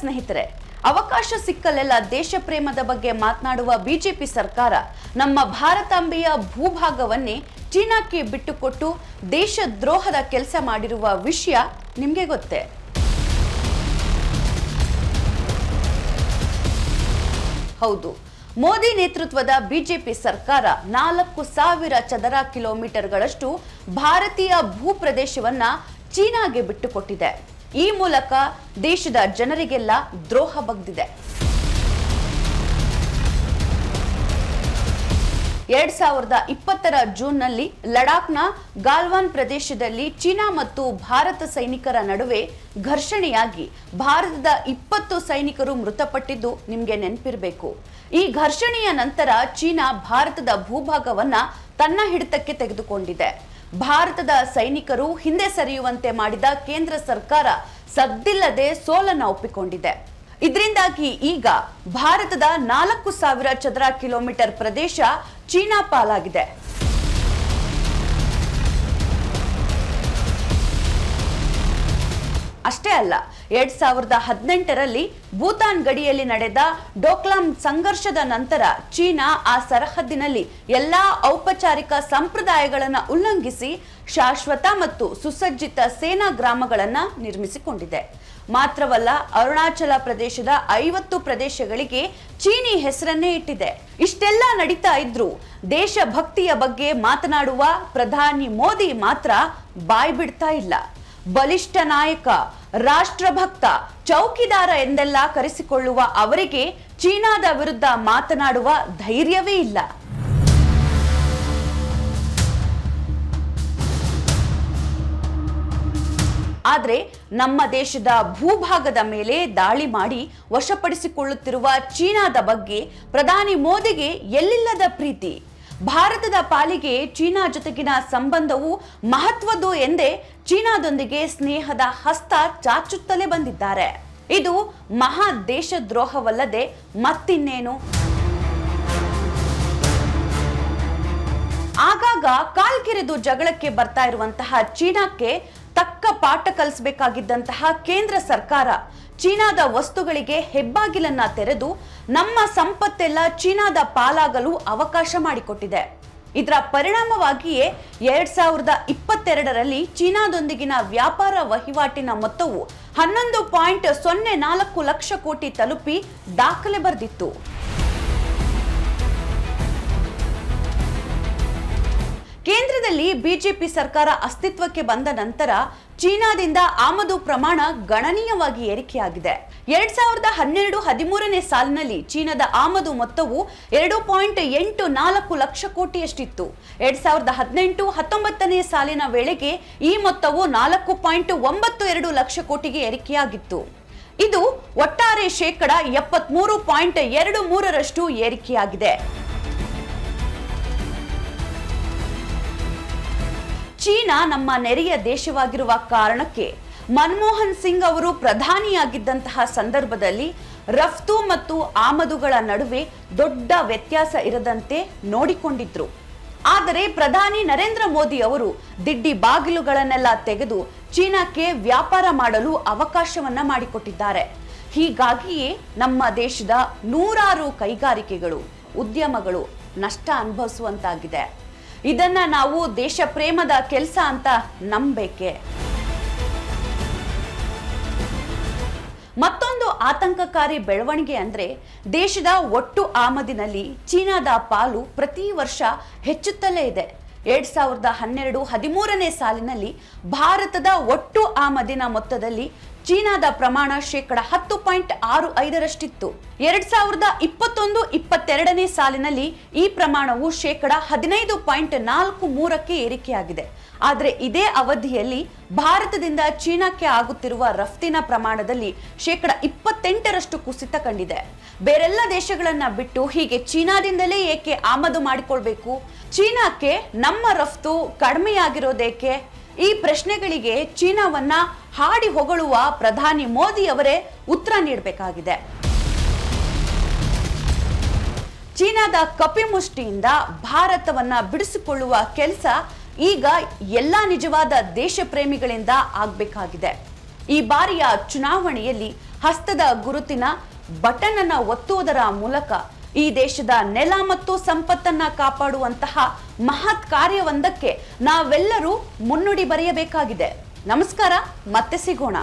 ಸ್ನೇಹಿತರೆ, ಅವಕಾಶ ಸಿಕ್ಕಲೆಲ್ಲ ದೇಶ ಪ್ರೇಮದ ಬಗ್ಗೆ ಮಾತನಾಡುವ ಬಿಜೆಪಿ ಸರ್ಕಾರ ನಮ್ಮ ಭಾರತಾಂಬೆಯ ಭೂಭಾಗವನ್ನೇ ಚೀನಾಕ್ಕೆ ಬಿಟ್ಟುಕೊಟ್ಟು ದೇಶ ದ್ರೋಹದ ಕೆಲಸ ಮಾಡಿರುವ ವಿಷಯ ನಿಮಗೆ ಗೊತ್ತೇ? ಹೌದು, ಮೋದಿ ನೇತೃತ್ವದ ಬಿಜೆಪಿ ಸರ್ಕಾರ ನಾಲ್ಕು ಸಾವಿರ ಚದರ ಕಿಲೋಮೀಟರ್ಗಳಷ್ಟು ಭಾರತೀಯ ಭೂಪ್ರದೇಶವನ್ನ ಚೀನಾಗೆ ಬಿಟ್ಟುಕೊಟ್ಟಿದೆ. ಈ ಮೂಲಕ ದೇಶದ ಜನರಿಗೆಲ್ಲ ದ್ರೋಹ ಬಗ್ದಿದೆ. ಎರಡ್ ಸಾವಿರದ ಇಪ್ಪತ್ತರ ಜೂನ್ನಲ್ಲಿ ಲಡಾಖ್ನ ಗಾಲ್ವಾನ್ ಪ್ರದೇಶದಲ್ಲಿ ಚೀನಾ ಮತ್ತು ಭಾರತ ಸೈನಿಕರ ನಡುವೆ ಘರ್ಷಣೆಯಾಗಿ ಭಾರತದ ಇಪ್ಪತ್ತು ಸೈನಿಕರು ಮೃತಪಟ್ಟಿದ್ದು ನಿಮಗೆ ನೆನಪಿರಬೇಕು. ಈ ಘರ್ಷಣೆಯ ನಂತರ ಚೀನಾ ಭಾರತದ ಭೂಭಾಗವನ್ನ ತನ್ನ ಹಿಡಿತಕ್ಕೆ ತೆಗೆದುಕೊಂಡಿದೆ. ಭಾರತದ ಸೈನಿಕರು ಹಿಂದೆ ಸರಿಯುವಂತೆ ಮಾಡಿದ ಕೇಂದ್ರ ಸರ್ಕಾರ ಸದ್ದಿಲ್ಲದೆ ಸೋಲನ್ನ ಒಪ್ಪಿಕೊಂಡಿದೆ. ಇದರಿಂದಾಗಿ ಈಗ ಭಾರತದ ನಾಲ್ಕು ಸಾವಿರ ಚದರ ಕಿಲೋಮೀಟರ್ ಪ್ರದೇಶ ಚೀನಾ ಪಾಲಾಗಿದೆ. ಅಷ್ಟೇ ಅಲ್ಲ, ಎರಡ್ ಸಾವಿರದ ಹದಿನೆಂಟರಲ್ಲಿ ಭೂತಾನ್ ಗಡಿಯಲ್ಲಿ ನಡೆದ ಡೋಕ್ಲಾಂ ಸಂಘರ್ಷದ ನಂತರ ಚೀನಾ ಆ ಸರಹದ್ದಿನಲ್ಲಿ ಎಲ್ಲಾ ಔಪಚಾರಿಕ ಸಂಪ್ರದಾಯಗಳನ್ನು ಉಲ್ಲಂಘಿಸಿ ಶಾಶ್ವತ ಮತ್ತು ಸುಸಜ್ಜಿತ ಸೇನಾ ಗ್ರಾಮಗಳನ್ನು ನಿರ್ಮಿಸಿಕೊಂಡಿದೆ. ಮಾತ್ರವಲ್ಲ, ಅರುಣಾಚಲ ಪ್ರದೇಶದ ಐವತ್ತು ಪ್ರದೇಶಗಳಿಗೆ ಚೀನಿ ಹೆಸರನ್ನೇ ಇಟ್ಟಿದೆ. ಇಷ್ಟೆಲ್ಲ ನಡೀತಾ ಇದ್ರು ದೇಶಭಕ್ತಿಯ ಬಗ್ಗೆ ಮಾತನಾಡುವ ಪ್ರಧಾನಿ ಮೋದಿ ಮಾತ್ರ ಬಾಯ್ ಬಿಡ್ತಾ ಇಲ್ಲ. ಬಲಿಷ್ಠ ನಾಯಕ, ರಾಷ್ಟ್ರಭಕ್ತ, ಚೌಕಿದಾರ ಎಂದೆಲ್ಲ ಕರೆಸಿಕೊಳ್ಳುವ ಅವರಿಗೆ ಚೀನಾದ ವಿರುದ್ಧ ಮಾತನಾಡುವ ಧೈರ್ಯವೇ ಇಲ್ಲ. ಆದರೆ ನಮ್ಮ ದೇಶದ ಭೂಭಾಗದ ಮೇಲೆ ದಾಳಿ ಮಾಡಿ ವಶಪಡಿಸಿಕೊಳ್ಳುತ್ತಿರುವ ಚೀನಾದ ಬಗ್ಗೆ ಪ್ರಧಾನಿ ಮೋದಿಗೆ ಎಲ್ಲಿಲ್ಲದ ಪ್ರೀತಿ? ಭಾರತದ ಪಾಲಿಗೆ ಚೀನಾ ಜೊತೆಗಿನ ಸಂಬಂಧವು ಮಹತ್ವದ್ದು ಎಂದೇ ಚೀನಾದೊಂದಿಗೆ ಸ್ನೇಹದ ಹಸ್ತ ಚಾಚುತ್ತಲೇ ಬಂದಿದ್ದಾರೆ. ಇದು ಮಹಾ ದೇಶದ್ರೋಹವಲ್ಲದೆ ಮತ್ತಿನ್ನೇನು? ಆಗಾಗ ಕಾಲ್ಕಿರಿದು ಜಗಳಕ್ಕೆ ಬರ್ತಾ ಇರುವಂತಹ ಚೀನಾಕ್ಕೆ ತಕ್ಕ ಪಾಠ ಕಲಿಸಬೇಕಾಗಿದ್ದಂತಹ ಕೇಂದ್ರ ಸರ್ಕಾರ ಚೀನಾದ ವಸ್ತುಗಳಿಗೆ ಹೆಬ್ಬಾಗಿಲನ್ನ ತೆರೆದು ನಮ್ಮ ಸಂಪತ್ತೆಲ್ಲ ಚೀನಾದ ಪಾಲಾಗಲು ಅವಕಾಶ ಮಾಡಿಕೊಟ್ಟಿದೆ. ಇದರ ಪರಿಣಾಮವಾಗಿಯೇ ಎರಡ್ ಸಾವಿರದ ಇಪ್ಪತ್ತೆರಡರಲ್ಲಿ ಚೀನಾದೊಂದಿಗಿನ ವ್ಯಾಪಾರ ವಹಿವಾಟಿನ ಮೊತ್ತವು ಹನ್ನೊಂದು ಪಾಯಿಂಟ್ ಸೊನ್ನೆ ನಾಲ್ಕು ಲಕ್ಷ ಕೋಟಿ ತಲುಪಿ ದಾಖಲೆ ಬರೆದಿತ್ತು. ಕೇಂದ್ರದಲ್ಲಿ ಬಿಜೆಪಿ ಸರ್ಕಾರ ಅಸ್ತಿತ್ವಕ್ಕೆ ಬಂದ ನಂತರ ಚೀನಾದಿಂದ ಆಮದು ಪ್ರಮಾಣ ಗಣನೀಯವಾಗಿ ಏರಿಕೆಯಾಗಿದೆ. ಎರಡ್ ಸಾವಿರದ ಹನ್ನೆರಡು ಹದಿಮೂರನೇ ಸಾಲಿನಲ್ಲಿ ಚೀನಾದ ಆಮದು ಮೊತ್ತವು ಎರಡು ಪಾಯಿಂಟ್ ಎಂಟು ನಾಲ್ಕು ಲಕ್ಷ ಕೋಟಿಯಷ್ಟಿತ್ತು. ಎರಡ್ ಸಾವಿರದ ಹದಿನೆಂಟು ಹತ್ತೊಂಬತ್ತನೇ ಸಾಲಿನ ವೇಳೆಗೆ ಈ ಮೊತ್ತವು ನಾಲ್ಕು ಪಾಯಿಂಟ್ ಒಂಬತ್ತು ಎರಡು ಲಕ್ಷ ಕೋಟಿಗೆ ಏರಿಕೆಯಾಗಿತ್ತು. ಇದು ಒಟ್ಟಾರೆ ಶೇಕಡ ಎಪ್ಪತ್ಮೂರು ಪಾಯಿಂಟ್ ಎರಡು ಮೂರರಷ್ಟು ಏರಿಕೆಯಾಗಿದೆ. ಚೀನಾ ನಮ್ಮ ನೆರೆಯ ದೇಶವಾಗಿರುವ ಕಾರಣಕ್ಕೆ ಮನಮೋಹನ್ ಸಿಂಗ್ ಅವರು ಪ್ರಧಾನಿಯಾಗಿದ್ದಂತಹ ಸಂದರ್ಭದಲ್ಲಿ ರಫ್ತು ಮತ್ತು ಆಮದುಗಳ ನಡುವೆ ದೊಡ್ಡ ವ್ಯತ್ಯಾಸ ಇರದಂತೆ ನೋಡಿಕೊಂಡಿದ್ರು. ಆದರೆ ಪ್ರಧಾನಿ ನರೇಂದ್ರ ಮೋದಿ ಅವರು ದಿಡ್ಡಿ ಬಾಗಿಲುಗಳನ್ನೆಲ್ಲ ತೆಗೆದು ಚೀನಾಕ್ಕೆ ವ್ಯಾಪಾರ ಮಾಡಲು ಅವಕಾಶವನ್ನ ಮಾಡಿಕೊಟ್ಟಿದ್ದಾರೆ. ಹೀಗಾಗಿಯೇ ನಮ್ಮ ದೇಶದ ನೂರಾರು ಕೈಗಾರಿಕೆಗಳು, ಉದ್ಯಮಗಳು ನಷ್ಟ ಅನುಭವಿಸುವಂತಾಗಿದೆ. ಇದನ್ನ ನಾವು ದೇಶ ಪ್ರೇಮದ ಕೆಲಸ ಅಂತ ನಂಬೇಕೆ. ಮತ್ತೊಂದು ಆತಂಕಕಾರಿ ಬೆಳವಣಿಗೆ ಅಂದ್ರೆ ದೇಶದ ಒಟ್ಟು ಆಮದಿನಲ್ಲಿ ಚೀನಾದ ಪಾಲು ಪ್ರತಿ ವರ್ಷ ಹೆಚ್ಚುತ್ತಲೇ ಇದೆ. ಎರಡ್ ಸಾವಿರದ ಹನ್ನೆರಡು ಹದಿಮೂರನೇ ಸಾಲಿನಲ್ಲಿ ಭಾರತದ ಒಟ್ಟು ಆಮದಿನ ಮೊತ್ತದಲ್ಲಿ ಚೀನಾದ ಪ್ರಮಾಣ ಶೇಕಡ ಹತ್ತು ಪಾಯಿಂಟ್ ಆರು ಐದರಷ್ಟಿತ್ತು. ಎರಡ್ ಸಾವಿರದ ಇಪ್ಪತ್ತೊಂದು ಇಪ್ಪತ್ತೆರಡನೇ ಸಾಲಿನಲ್ಲಿ ಈ ಪ್ರಮಾಣವು ಶೇಕಡ ಹದಿನೈದು ಪಾಯಿಂಟ್ ನಾಲ್ಕು ಮೂರಕ್ಕೆ ಏರಿಕೆಯಾಗಿದೆ. ಆದರೆ ಇದೇ ಅವಧಿಯಲ್ಲಿ ಭಾರತದಿಂದ ಚೀನಾಕ್ಕೆ ಆಗುತ್ತಿರುವ ರಫ್ತಿನ ಪ್ರಮಾಣದಲ್ಲಿ ಶೇಕಡ ಇಪ್ಪತ್ತೆಂಟರಷ್ಟು ಕುಸಿತ ಕಂಡಿದೆ. ಬೇರೆಲ್ಲ ದೇಶಗಳನ್ನ ಬಿಟ್ಟು ಹೀಗೆ ಚೀನಾದಿಂದಲೇ ಏಕೆ ಆಮದು ಮಾಡಿಕೊಳ್ಬೇಕು? ಚೀನಾಕ್ಕೆ ನಮ್ಮ ರಫ್ತು ಕಡಿಮೆಯಾಗಿರೋದೇಕೆ? ಈ ಪ್ರಶ್ನೆಗಳಿಗೆ ಚೀನಾವನ್ನ ಹಾಡಿ ಹೊಗಳುವ ಪ್ರಧಾನಿ ಮೋದಿ ಅವರೇ ಉತ್ತರ ನೀಡಬೇಕಾಗಿದೆ. ಚೀನಾದ ಕಪಿಮುಷ್ಟಿಯಿಂದ ಭಾರತವನ್ನ ಬಿಡಿಸಿಕೊಳ್ಳುವ ಕೆಲಸ ಈಗ ಎಲ್ಲ ನಿಜವಾದ ದೇಶ ಪ್ರೇಮಿಗಳಿಂದ ಆಗ್ಬೇಕಾಗಿದೆ. ಈ ಬಾರಿಯ ಚುನಾವಣೆಯಲ್ಲಿ ಹಸ್ತದ ಗುರುತಿನ ಬಟನ್ ಅನ್ನ ಒತ್ತುವುದರ ಮೂಲಕ ಈ ದೇಶದ ನೆಲ ಮತ್ತು ಸಂಪತ್ತನ್ನ ಕಾಪಾಡುವಂತಹ ಮಹತ್ ಕಾರ್ಯವೊಂದಕ್ಕೆ ನಾವೆಲ್ಲರೂ ಮುನ್ನುಡಿ ಬರೆಯಬೇಕಾಗಿದೆ. ನಮಸ್ಕಾರ, ಮತ್ತೆ ಸಿಗೋಣ.